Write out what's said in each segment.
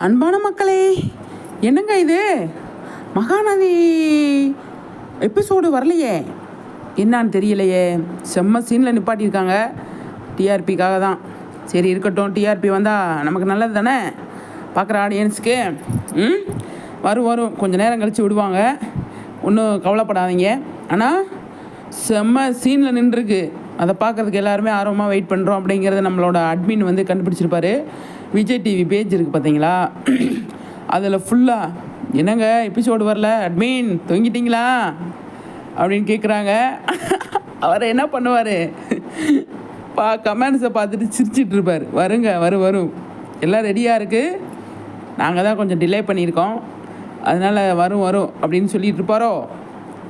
அன்பான மக்களே என்னங்க இது? மகாநதி எபிசோடு வரலையே. என்னான்னு தெரியலையே. செம்ம சீனில் நிப்பாட்டியிருக்காங்க. டிஆர்பிக்காக தான். சரி இருக்கட்டும். டிஆர்பி வந்தால் நமக்கு நல்லது தானே? பார்க்குற ஆடியன்ஸுக்கு ம்? வரும் வரும். கொஞ்சம் நேரம் கழித்து விடுவாங்க. ஒன்றும் கவலைப்படாதீங்க. ஆனால் செம்ம சீனில் நின்றுருக்கு. அதை பார்க்குறதுக்கு எல்லாருமே ஆர்வமாக வெயிட் பண்ணுறோம் அப்படிங்கிறத நம்மளோட அட்மின் வந்து கண்டுபிடிச்சிருப்பாரு. விஜய் டிவி பேஜ் இருக்குது பார்த்தீங்களா அதில் ஃபுல்லாக என்னங்க எபிசோடு வரல? அட்மின் தூங்கிட்டீங்களா? அப்படின்னு கேட்குறாங்க அவர் என்ன பண்ணுவார்? பா கமெண்ட்ஸை பார்த்துட்டு சிரிச்சிட்டு இருப்பார். வருங்க வரும் வரும். எல்லாம் ரெடியாக இருக்குது நாங்கள் தான் கொஞ்சம் டிலே பண்ணியிருக்கோம். அதனால் வரும் வரும். அப்படின்னு சொல்லிட்டு இருப்பாரோ?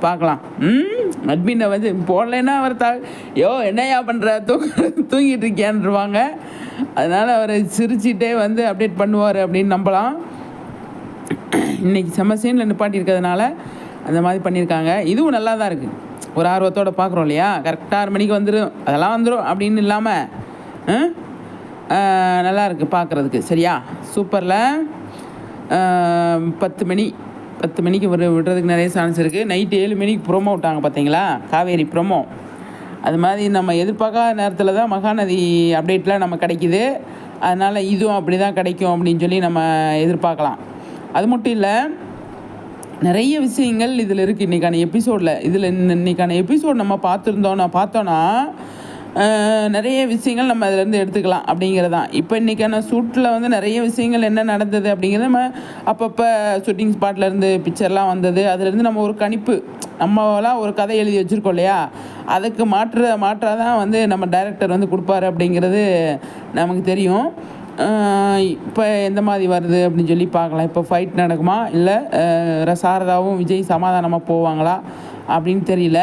பார்க்கலாம். ம் அட்மினை வந்து போடலைன்னா அவர் த யோ என்னையா பண்ணுற தூங்க தூங்கிட்டு இருக்கியான்ருவாங்க. அதனால் அவர் சிரிச்சிட்டே வந்து அப்டேட் பண்ணுவார் அப்படின்னு நம்பலாம். இன்றைக்கி செம்ம சீனில் நிப்பாட்டியிருக்கிறதுனால அந்த மாதிரி பண்ணியிருக்காங்க. இதுவும் நல்லா தான் இருக்குது ஒரு ஆர்வத்தோட பார்க்குறோம் இல்லையா? கரெக்டாக ஆறு மணிக்கு வந்துடும் அதெல்லாம் வந்துடும் அப்படின்னு இல்லாமல் நல்லா இருக்குது பார்க்குறதுக்கு. சரியா? சூப்பரில். பத்து மணி. பத்து மணிக்கு விட விடுறதுக்கு நிறைய சான்ஸ் இருக்குது நைட்டு ஏழு மணிக்கு ப்ரோமோ விட்டாங்க பார்த்தீங்களா காவேரி ப்ரோமோ அது மாதிரி நம்ம எதிர்பார்க்காத நேரத்தில் தான் மகாநதி அப்டேட்லாம் நம்ம கிடைக்குது. அதனால் இதுவும் அப்படி தான் கிடைக்கும் அப்படின்னு சொல்லி நம்ம எதிர்பார்க்கலாம். அது மட்டும் இல்லை நிறைய விஷயங்கள் இதில் இருக்குது இன்றைக்கான எபிசோடில் இதில் இன்றைக்கான எபிசோட் நம்ம பார்த்துருந்தோம். நான் பார்த்தோன்னா நிறைய விஷயங்கள் நம்ம அதிலேருந்து எடுத்துக்கலாம் அப்படிங்கிறது தான் இப்போ இன்றைக்கான ஷூட்டில் வந்து நிறைய விஷயங்கள் என்ன நடந்தது அப்படிங்கிறது நம்ம அப்பப்போ ஷூட்டிங் ஸ்பாட்லேருந்து பிக்சர்லாம் வந்தது. அதுலேருந்து நம்ம ஒரு கணிப்பு நம்மளாம் ஒரு கதை எழுதி வச்சுருக்கோம் இல்லையா? அதுக்கு மாற்ற மாற்றாக தான் வந்து நம்ம டைரக்டர் வந்து கொடுப்பாரு அப்படிங்கிறது நமக்கு தெரியும். இப்போ எந்த மாதிரி வருது அப்படின்னு சொல்லி பார்க்கலாம். இப்போ ஃபைட் நடக்குமா? இல்லை சாரதாவும் விஜய் சமாதானமாக போவாங்களா? அப்படின்னு தெரியல.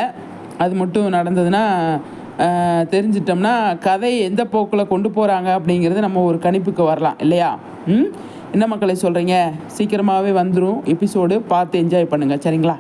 அது மட்டும் நடந்ததுன்னா தெரிஞ்சிட்டோம்னா கதை எந்த போக்கில் கொண்டு போகிறாங்க அப்படிங்கிறது நம்ம ஒரு கணிப்புக்கு வரலாம் இல்லையா? ம்? என்ன மக்களை சொல்கிறீங்க சீக்கிரமாகவே வந்துடும் எபிசோடு பார்த்து என்ஜாய் பண்ணுங்கள் சரிங்களா?